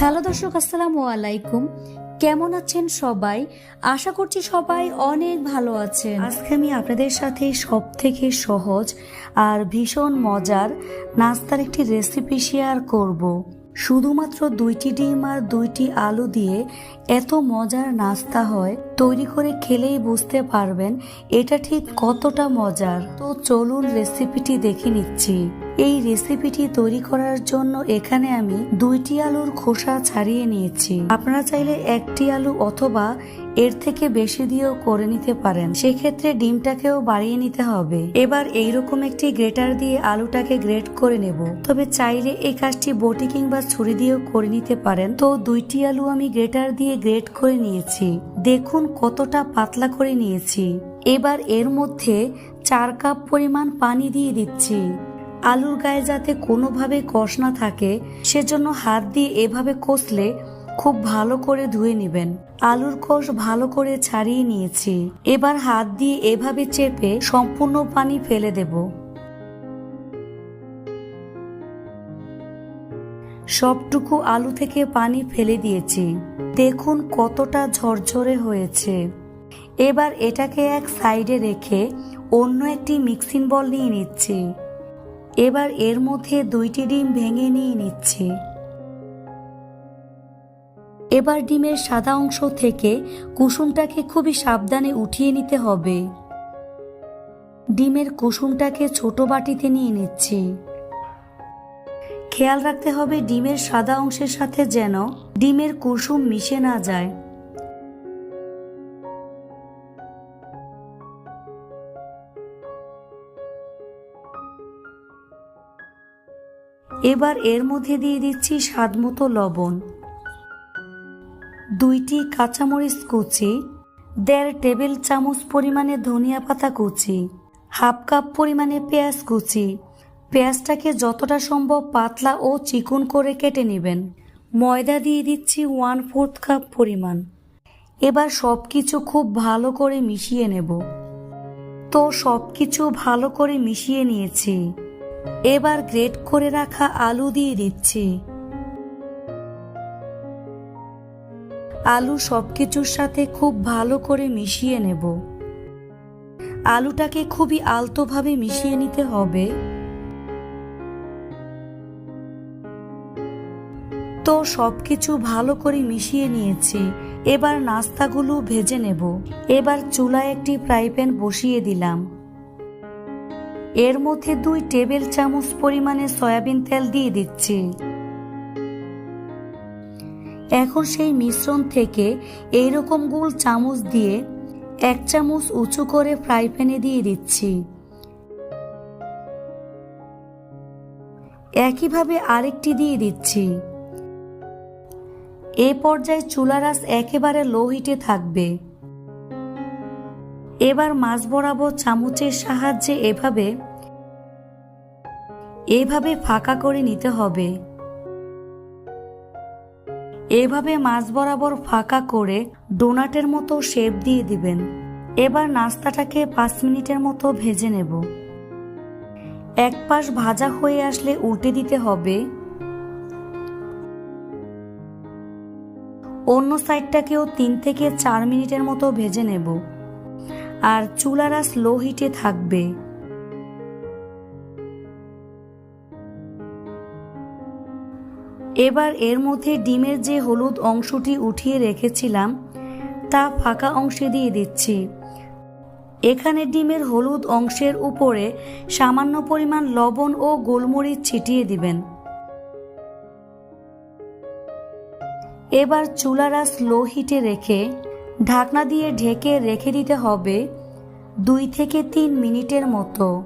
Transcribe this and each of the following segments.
Hello দর্শক, আসসালামু আলাইকুম। কেমন আছেন সবাই? আশা করছি সবাই অনেক ভালো আছেন। আজকে আমি আপনাদের সাথে সব থেকে সহজ আর ভীষণ মজার নাস্তার একটি রেসিপি শেয়ার করব। শুধুমাত্র দুইটি ডিম আর দুইটি আলু দিয়ে এত মজার নাস্তা হয়। তৈরি করে খেলেই বুঝতে পারবেন এটা ঠিক কতটা মজার। তো চলুন রেসিপিটি দেখে নিচ্ছি। এই রেসিপিটি তৈরি করার জন্য এখানে আমি দুইটি আলুর খোসা ছাড়িয়ে নিয়েছি। আপনারা চাইলে একটি আলু অথবা এর থেকে বেশি দিয়েও করে নিতে পারেন। সেক্ষেত্রে ডিমটাকেও বাড়িয়ে নিতে হবে। এবার এইরকম একটি গ্রেটার দিয়ে আলুটাকে গ্রেট করে নেব। তবে চাইলে এই কাজটি বটি কিংবা ছুরি দিয়েও করে নিতে পারেন। তো দুইটি আলু আমি গ্রেটার দিয়ে গ্রেট করে নিয়েছি। দেখুন কতটা পাতলা করে নিয়েছি। এবার এর মধ্যে চার কাপ পরিমাণ পানি দিয়ে দিচ্ছি। আলুর গায়ে যাতে কোনোভাবে কষ না থাকে, সেজন্য হাত দিয়ে এভাবে কষলে খুব ভালো করে ধুয়ে নেবেন। আলুর কষ ভালো করে ছাড়িয়ে নিয়েছি। এবার হাত দিয়ে এভাবে চেপে সম্পূর্ণ পানি ফেলে দেব। সবটুকু আলু থেকে পানি ফেলে দিয়েছি। দেখুন কতটা ঝরঝরে হয়েছে। এবার এটাকে এক সাইডে রেখে অন্য একটি মিক্সিং বল নিয়ে নিচ্ছি। এবার এর মধ্যে দুইটি ডিম ভেঙে নিয়ে নিচ্ছি। এবার ডিমের সাদা অংশ থেকে কুসুমটাকে খুবই সাবধানে উঠিয়ে নিতে হবে। ডিমের কুসুমটাকে ছোট বাটিতে নিয়ে নিচ্ছি। খেয়াল রাখতে হবে ডিমের সাদা অংশের সাথে যেন ডিমের কুসুম মিশে না যায়। এবার এর মধ্যে দিয়ে দিচ্ছি স্বাদমতো লবণ। দুইটি কাঁচামরিচ কুচি, দেড় টেবিল চামচ পরিমাণে ধনিয়া পাতা কুচি, হাফ কাপ পরিমাণে পেঁয়াজ কুচি পেঁয়াজটাকে যতটা সম্ভব পাতলা ও চিকন করে কেটে নেবেন। ময়দা দিয়ে দিচ্ছি ওয়ান ফোর্থ কাপ পরিমাণ। এবার সব কিছু খুব ভালো করে মিশিয়ে নেব। তো সব কিছু ভালো করে মিশিয়ে নিয়েছি। এবার গ্রেট করে রাখা আলু দিয়ে দিচ্ছি। আলু সব কিছুর সাথে খুব ভালো করে মিশিয়ে নেব। আলুটাকে খুবই আলতোভাবে মিশিয়ে নিতে হবে। তো সব কিছু ভালো করে মিশিয়ে নিয়েছি। এবার নাস্তাগুলো ভেজে নেব। এবার চুলায় একটি ফ্রাই প্যান বসিয়ে দিলাম। এর মধ্যে দুই টেবিল চামচ পরিমাণে সয়াবিন তেল দিয়ে দিচ্ছি। এখন সেই মিশ্রণ থেকে এই রকম গোল চামচ দিয়ে এক চামচ উঁচু করে ফ্রাই প্যানে দিয়ে দিচ্ছি। একইভাবে আরেকটি দিয়ে দিচ্ছি। এ পর্যায়ে চুলার আঁচ একেবারে লো হিটে থাকবে। এবার মাছ বরাবর চামচের সাহায্যে এভাবে এভাবে ফাঁকা করে নিতে হবে। এভাবে মাছ বরাবর ফাঁকা করে ডোনাটের মতো শেপ দিয়ে দিবেন। এবার নাস্তাটাকে পাঁচ মিনিটের মতো ভেজে নেব। এক পাশ ভাজা হয়ে আসলে উল্টে দিতে হবে। অন্য সাইডটাকেও তিন থেকে চার মিনিটের মতো ভেজে নেব। আর চুলারা স্লো হিটে থাকবে। এবার এর মধ্যে ডিমের যে হলুদ অংশটি উঠিয়ে রেখেছিলাম, তা ফাঁকা অংশে দিয়ে দিচ্ছি। এখানে ডিমের হলুদ অংশের উপরে সামান্য পরিমাণ লবণ ও গোলমরিচ ছিটিয়ে দিবেন। এবার চুলার আঁচ লো হিটে রেখে ঢাকনা দিয়ে ঢেকে রেখে দিতে হবে দুই থেকে তিন মিনিটের মতো।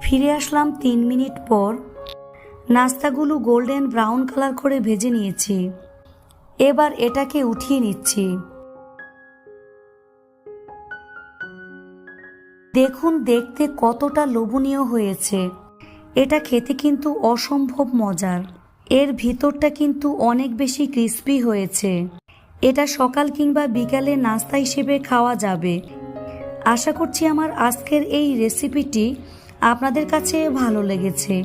ফিরে আসলাম তিন মিনিট পর। নাস্তাগুলো গোল্ডেন ব্রাউন কালার করে ভেজে নিয়েছি। এবার এটাকে উঠিয়ে নিচ্ছি। দেখুন, দেখতে কতটা লোভনীয় হয়েছে। এটা খেতে কিন্তু অসম্ভব মজার। এর ভিতরটা কিন্তু অনেক বেশি ক্রিস্পি হয়েছে। এটা সকাল কিংবা বিকালে নাস্তা হিসেবে খাওয়া যাবে। আশা করছি আমার আজকের এই রেসিপিটি আপনাদের কাছে ভালো লেগেছে।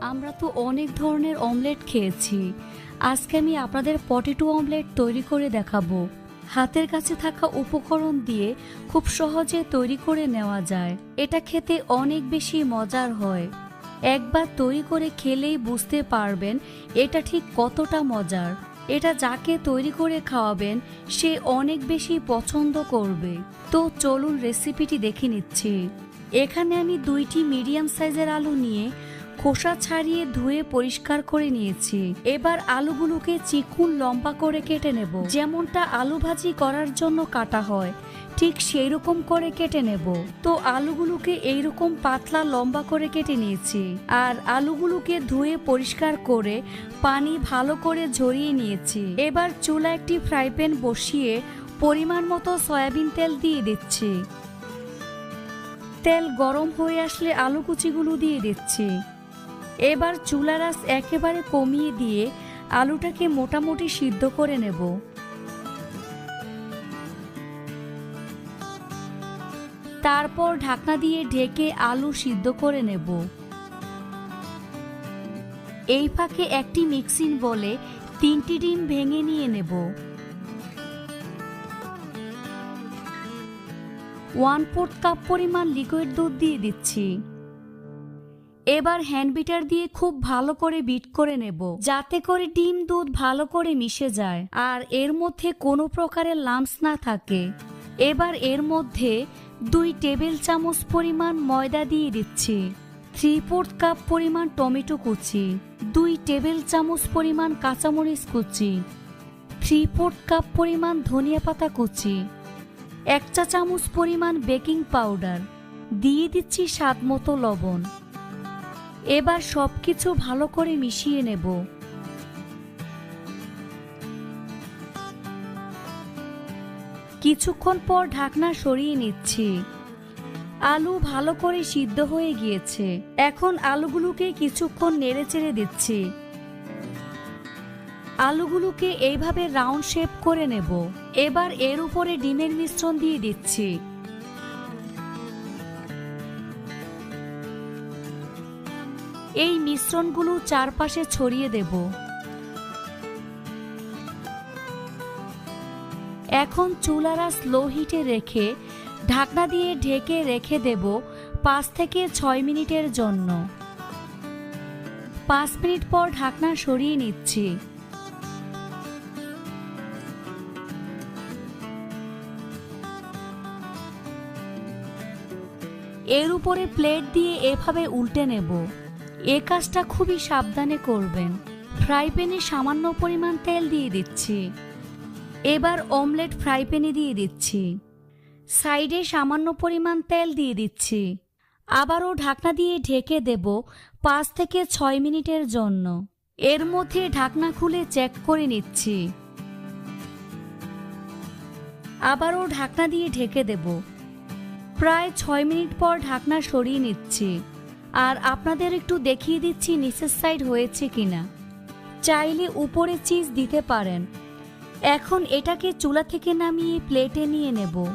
আমরা তো অনেক ধরনের অমলেট খেয়েছি। আজকে আমি আপনাদের পটেটো অমলেট তৈরি করে দেখাবো। হাতের কাছে থাকা উপকরণ দিয়ে খুব সহজে তৈরি করে নেওয়া যায়। এটা খেতে অনেক বেশি মজার হয়। একবার তৈরি করে খেলেই বুঝতে পারবেন এটা ঠিক কতটা মজার। এটা যাকে তৈরি করে খাওয়াবেন, সে অনেক বেশি পছন্দ করবে। তো চলুন রেসিপিটি দেখে নিচ্ছি। এখানে আমি দুইটি মিডিয়াম সাইজের আলু নিয়ে খোসা ছাড়িয়ে ধুয়ে পরিষ্কার করে নিয়েছি। এবার আলুগুলোকে চিকুন লম্বা করে কেটে নেব। যেমনটা আলু ভাজি করার জন্য কাটা হয়, ঠিক সেই রকম করে কেটে নেব। তো আলুগুলোকে এইরকম পাতলা লম্বা করে কেটে নিয়েছি। আর আলুগুলোকে ধুয়ে পরিষ্কার করে পানি ভালো করে ঝরিয়ে নিয়েছি। এবার চুলা একটি ফ্রাই প্যান বসিয়ে পরিমাণ মতো সয়াবিন তেল দিয়ে দিচ্ছি। তেল গরম হয়ে আসলে আলু কুচিগুলো দিয়ে দিচ্ছি। এবার চুলার আঁচ একেবারে কমিয়ে দিয়ে আলুটাকে মোটামুটি সিদ্ধ করে নেব। তারপর ঢাকনা দিয়ে ঢেকে আলু সিদ্ধ করে নেব। এই ফাঁকে একটি মিক্সিং বলে তিনটি ডিম ভেঙে নিয়ে নেব। ওয়ান ফোর্থ কাপ পরিমাণ লিকুইড দুধ দিয়ে দিচ্ছি। এবার হ্যান্ড বিটার দিয়ে খুব ভালো করে বিট করে নেব। যাতে করে ডিম দুধ ভালো করে মিশে যায়। আর এর মধ্যে কোনো প্রকারের লাম্পস না থাকে। এবার এর মধ্যে দুই টেবিল চামচ পরিমাণ ময়দা দিয়ে দিচ্ছি। থ্রি ফোর্থ কাপ পরিমাণ টমেটো কুচি। দুই টেবিল চামচ পরিমাণ কাঁচামরিচ কুচি। থ্রি ফোর্থ কাপ পরিমাণ ধনিয়া পাতা কুচি। এক চা চামচ পরিমাণ বেকিং পাউডার দিয়ে দিচ্ছি স্বাদ মতো লবণ। এবার সবকিছু ভালো করে মিশিয়ে নেব। কিছুক্ষণ পর ঢাকনা সরিয়ে নিচ্ছি। আলু ভালো করে সিদ্ধ হয়ে গিয়েছে। এখন আলুগুলোকে কিছুক্ষণ নেড়ে চেড়ে দিচ্ছি। আলুগুলোকে এইভাবে রাউন্ড শেপ করে নেব। এবার এর উপরে ডিমের মিশ্রণ দিয়ে দিচ্ছি। এই মিশ্রণগুলো চারপাশে ছড়িয়ে দেব। এখন চুলারা স্লো হিটে রেখে ঢাকনা দিয়ে ঢেকে রেখে দেব পাঁচ থেকে ছয় মিনিটের জন্য। পাঁচ মিনিট পর ঢাকনা সরিয়ে নিচ্ছি। এর উপরে প্লেট দিয়ে এভাবে উল্টে নেব। এ কাজটা খুবই সাবধানে করবেন। ফ্রাই প্যানে সামান্য পরিমাণ তেল দিয়ে দিচ্ছি। এবার অমলেট ফ্রাই প্যানে দিয়ে দিচ্ছি। সাইডে সামান্য পরিমাণ তেল দিয়ে দিচ্ছি। আবারও ঢাকনা দিয়ে ঢেকে দেব পাঁচ থেকে ছয় মিনিটের জন্য। এর মধ্যে ঢাকনা খুলে চেক করে নিচ্ছি। আবারও ঢাকনা দিয়ে ঢেকে দেব। প্রায় ছয় মিনিট পর ঢাকনা সরিয়ে নিচ্ছি। আর আপনাদের একটু দেখিয়ে দিচ্ছি নিচের সাইড হয়েছে কিনা। চাইলে উপরে চিজ দিতে পারেন। এখন এটাকে চুলা থেকে নামিয়ে প্লেটে নিয়ে নেব।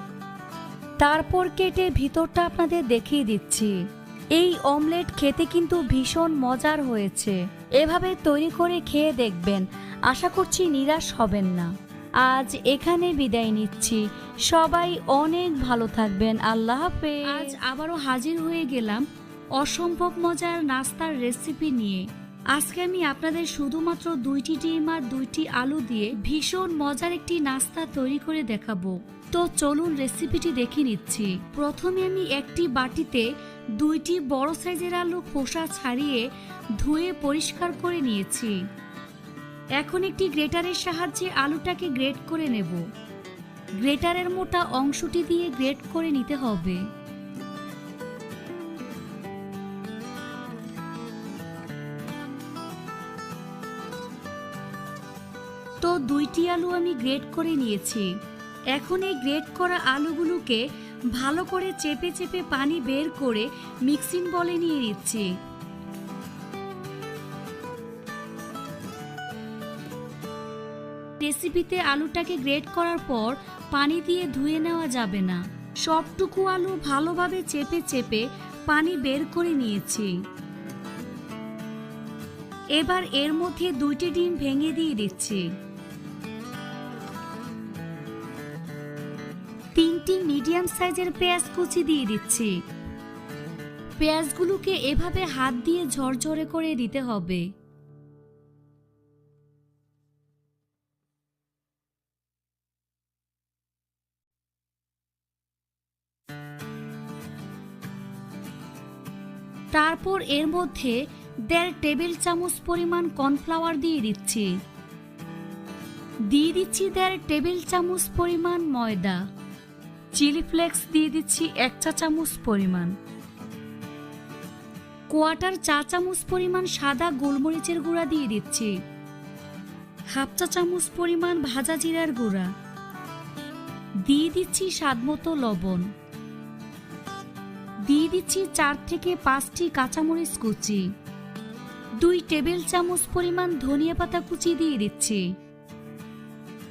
তারপর কেটে ভিতরটা আপনাদের দেখিয়ে দিচ্ছি। এই অমলেট খেতে কিন্তু ভীষণ মজার হয়েছে। এভাবে তৈরি করে খেয়ে দেখবেন। আশা করছি নিরাশ হবেন না। আজ এখানে বিদায় নিচ্ছি। সবাই অনেক ভালো থাকবেন। আল্লাহ হাফেজ। আজ আবারও হাজির হয়ে গেলাম। অসম্ভব মজার নাস্তার রেসিপি নিয়ে। আজকে আমি আপনাদের শুধুমাত্র দুইটি ডিম আর দুইটি আলু দিয়ে ভীষণ মজার একটি নাস্তা তৈরি করে দেখাবো। তো চলুন রেসিপিটি দেখে নিচ্ছি। প্রথমে আমি একটি বাটিতে দুইটি বড় সাইজের আলু খোসা ছাড়িয়ে ধুয়ে পরিষ্কার করে নিয়েছি। এখন একটি গ্রেটারের সাহায্যে আলুটাকে গ্রেট করে নেব। গ্রেটারের মোটা অংশটি দিয়ে গ্রেট করে নিতে হবে। দুইটি আলু আমি গ্রেড করে নিয়েছি। এখন এই গ্রেড করা আলুগুলোকে ভালো করে চেপে চেপে পানি বের করে মিক্সিং বলে নিয়ে নিচ্ছি। রেসিপিতে আলুটাকে গ্রেড করার পর পানি দিয়ে ধুয়ে নেওয়া যাবে না। সবটুকু আলু ভালোভাবে চেপে চেপে পানি বের করে নিয়েছি। এবার এর মধ্যে দুইটি ডিম ভেঙে দিয়ে দিচ্ছি। তিনটি মিডিয়াম সাইজের পেঁয়াজ কুচি দিয়ে দিচ্ছি। পেঁয়াজগুলোকে এভাবে হাত দিয়ে ঝরঝরে করে দিতে হবে। তারপর এর মধ্যে দেড় টেবিল চামচ পরিমাণ কর্নফ্লাওয়ার দিয়ে দিচ্ছি। দিয়ে দিচ্ছি দেড় টেবিল চামচ পরিমাণ ময়দা। চিলি ফ্লেক্স দিয়ে দিচ্ছি এক চা চামচ পরিমাণ। কোয়াটার চা চামচ পরিমাণ সাদা গোলমরিচের গুঁড়া দিয়ে দিচ্ছি। হাফ চা চামচ পরিমাণ ভাজা জিরার গুঁড়া। দিয়ে দিচ্ছি স্বাদমতো লবণ। দিয়ে দিচ্ছি চার থেকে পাঁচটি কাঁচামরিচ কুচি। দুই টেবিল চামচ পরিমাণ ধনিয়া পাতা কুচি দিয়ে দিচ্ছি।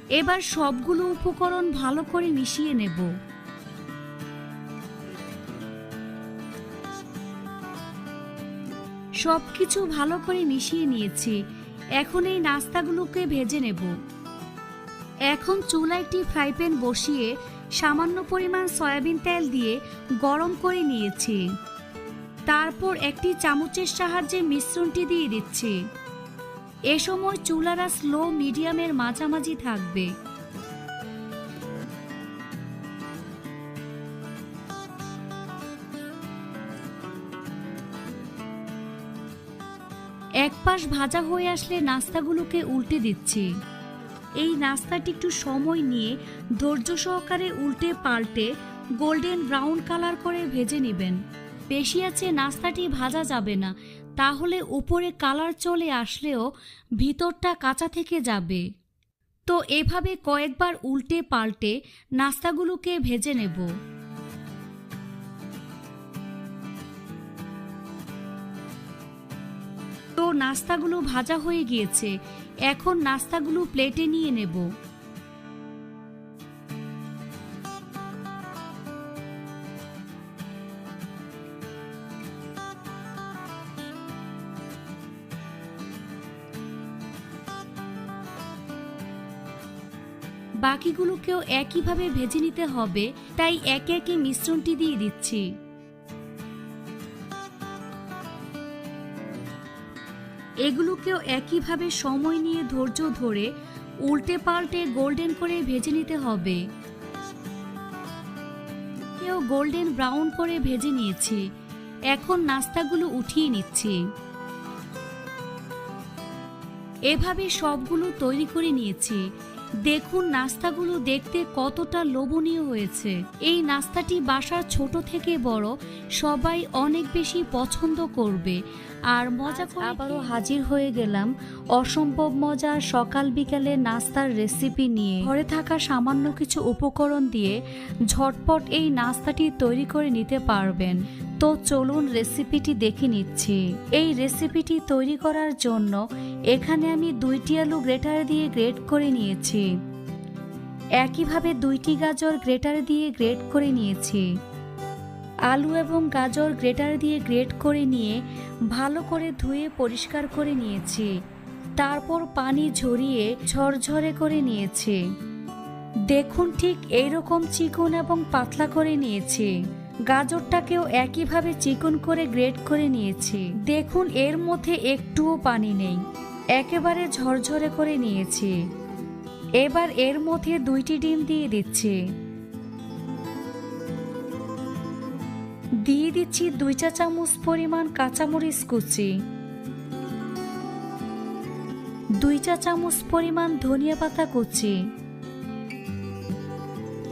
এবার সবগুলো উপকরণ ভালো করে মিশিয়ে নেব। সবকিছু ভালো করে মিশিয়ে নিয়েছি। এখন এই নাস্তাগুলোকে ভেজে নেব। এখন চুলা একটি ফ্রাই প্যান বসিয়ে সামান্য পরিমাণ সয়াবিন তেল দিয়ে গরম করে নিয়েছি। তারপর একটি চামচের সাহায্যে মিশ্রণটি দিয়ে দিচ্ছি। এ সময় চুলারা স্লো মিডিয়ামের মাঝামাঝি থাকবে। এক পাশ ভাজা হয়ে আসলে নাস্তাগুলোকে উল্টে দিচ্ছি। এই নাস্তাটি একটু সময় নিয়ে ধৈর্য সহকারে উল্টে পাল্টে গোল্ডেন ব্রাউন কালার করে ভেজে নেবেন। বেশি আছে নাস্তাটি ভাজা যাবে না, তাহলে উপরে কালার চলে আসলেও ভিতরটা কাঁচা থেকে যাবে। তো এভাবে কয়েকবার উল্টে পাল্টে নাস্তাগুলোকে ভেজে নেব। নাস্তাগুলো ভাজা হয়ে গিয়েছে। এখন নাস্তাগুলো প্লেটে নিয়ে নেব। বাকিগুলোকেও একইভাবে ভেজে নিতে হবে, তাই একে একে মিশ্রণটি দিয়ে দিচ্ছি। এগুলোকেও একইভাবে সময় নিয়ে ধৈর্য ধরে উল্টে পাল্টে গোল্ডেন করে ভেজে নিতে হবে। কেউ গোল্ডেন ব্রাউন করে ভেজে নিয়েছি। এখন নাস্তাগুলো উঠিয়ে নিচ্ছি। এভাবে সবগুলো তৈরি করে নিয়েছি। দেখুন নাস্তাগুলো দেখতে কতটা লোভনীয় হয়েছে। এই নাস্তাটি বাসার ছোট থেকে বড় সবাই অনেক বেশি পছন্দ করবে। আর মজা করে আবারও হাজির হয়ে গেলাম অসম্ভব মজার সকাল বিকালে নাস্তার রেসিপি নিয়ে। ঘরে থাকা সামান্য কিছু উপকরণ দিয়ে ঝটপট এই নাস্তাটি তৈরি করে নিতে পারবেন। তো চলুন রেসিপিটি দেখে নিচ্ছি। এই রেসিপিটি তৈরি করার জন্য এখানে আমি দুইটি আলু গ্রেটার দিয়ে গ্রেট করে নিয়েছি। একইভাবে দুইটি গাজর গ্রেটার দিয়ে গ্রেট করে নিয়েছি। আলু এবং গাজর গ্রেটার দিয়ে গ্রেট করে নিয়ে ভালো করে ধুয়ে পরিষ্কার করে নিয়েছি। তারপর পানি ঝরিয়ে ঝরঝরে করে নিয়েছি। দেখুন ঠিক এইরকম চিকন এবং পাতলা করে নিয়েছি। গাজরটাকেও একইভাবে চিকন করে গ্রেট করে নিয়েছি। দেখুন এর মধ্যে একটুও পানি নেই। একেবারে ঝরঝরে করে নিয়েছি। এবার এর মধ্যে দুইটি ডিম দিয়ে দিচ্ছি। দিয়ে দিচ্ছি দুই চা চামচ পরিমাণ কাঁচামরিচ কুচি। দুই চা চামচ পরিমাণ ধনিয়া পাতা কুচি।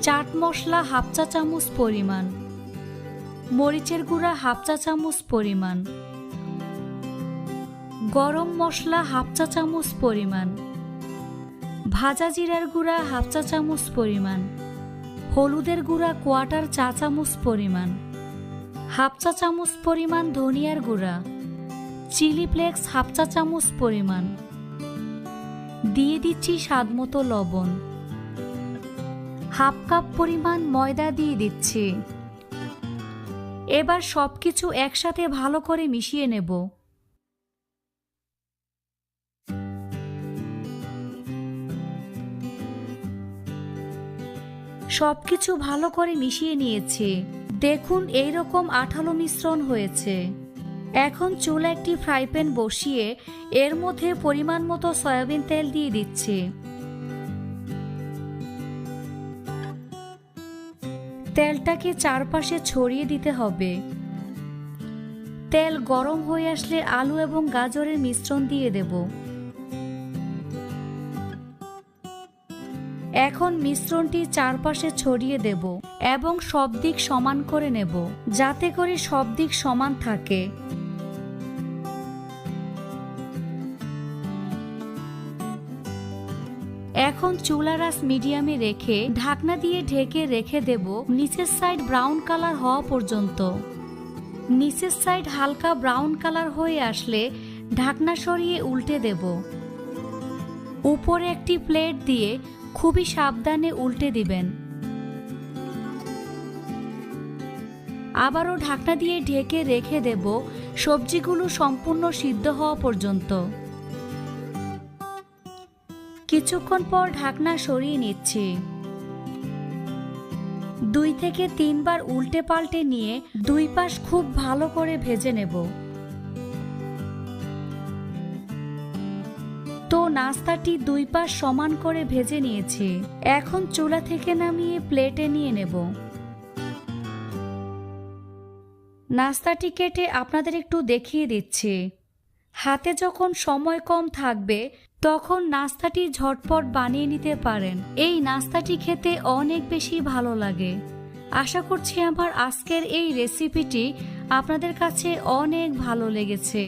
চাট মশলা হাফ চা চামচ পরিমাণ। মরিচের গুঁড়া হাফ চা চামচ পরিমাণ। গরম মশলা হাফ চা চামচ পরিমাণ। ভাজা জিরার গুঁড়া হাফ চা চামচ পরিমাণ। হলুদের গুঁড়া কোয়াটার চা চামচ পরিমাণ। হাফ চা চামচ পরিমাণ ধনিয়ার গুঁড়া, চিলি ফ্লেক্স হাফ চা চামচ পরিমাণ। দিয়ে দিচ্ছি স্বাদ মতো লবণ। হাফ কাপ পরিমাণ ময়দা দিয়ে দিচ্ছি। এবার সব কিছু একসাথে ভালো করে মিশিয়ে নেব। সব কিছু ভালো করে মিশিয়ে নিয়েছে। দেখুন এই রকম আঠালো মিশ্রণ হয়েছে। এখন চুল একটি ফ্রাই প্যান বসিয়ে এর মধ্যে পরিমাণ মতো সয়াবিন তেল দিয়ে দিচ্ছি। তেলটাকে চারপাশে ছড়িয়ে দিতে হবে। তেল গরম হয়ে আসলে আলু এবং গাজরের মিশ্রণ দিয়ে দেব। এখন মিশ্রণটি চারপাশে ছড়িয়ে দেব এবং সব দিক সমান করে নেব, যাতে করে সব দিক সমান থাকে। এখন চুলার আঁচ মিডিয়ামে রেখে ঢাকনা দিয়ে ঢেকে রেখে দেব নিচের সাইড ব্রাউন কালার হওয়া পর্যন্ত। নিচের সাইড হালকা ব্রাউন কালার হয়ে আসলে ঢাকনা সরিয়ে উল্টে দেব। উপরে একটি প্লেট দিয়ে খুবই সাবধানে উল্টে দিবেন। আবারও ঢাকনা দিয়ে ঢেকে রেখে দেব সবজিগুলো সম্পূর্ণ সিদ্ধ হওয়া পর্যন্ত। কিছুক্ষণ পর ঢাকনা সরিয়ে নিচ্ছি। দুই থেকে তিনবার উল্টে পাল্টে নিয়ে দুই পাশ খুব ভালো করে ভেজে নেব। তো নাস্তাটি দুই পাশ সমান করে ভেজে নিয়েছি। এখন চুলা থেকে নামিয়ে প্লেটে নিয়ে নেব। নাস্তাটি কেটে আপনাদের একটু দেখিয়ে দিচ্ছি। হাতে যখন সময় কম থাকবে, তখন নাস্তাটি ঝটপট বানিয়ে নিতে পারেন। এই নাস্তাটি খেতে অনেক বেশি ভালো লাগে। আশা করছি আমার আজকের এই রেসিপিটি আপনাদের কাছে অনেক ভালো লেগেছে।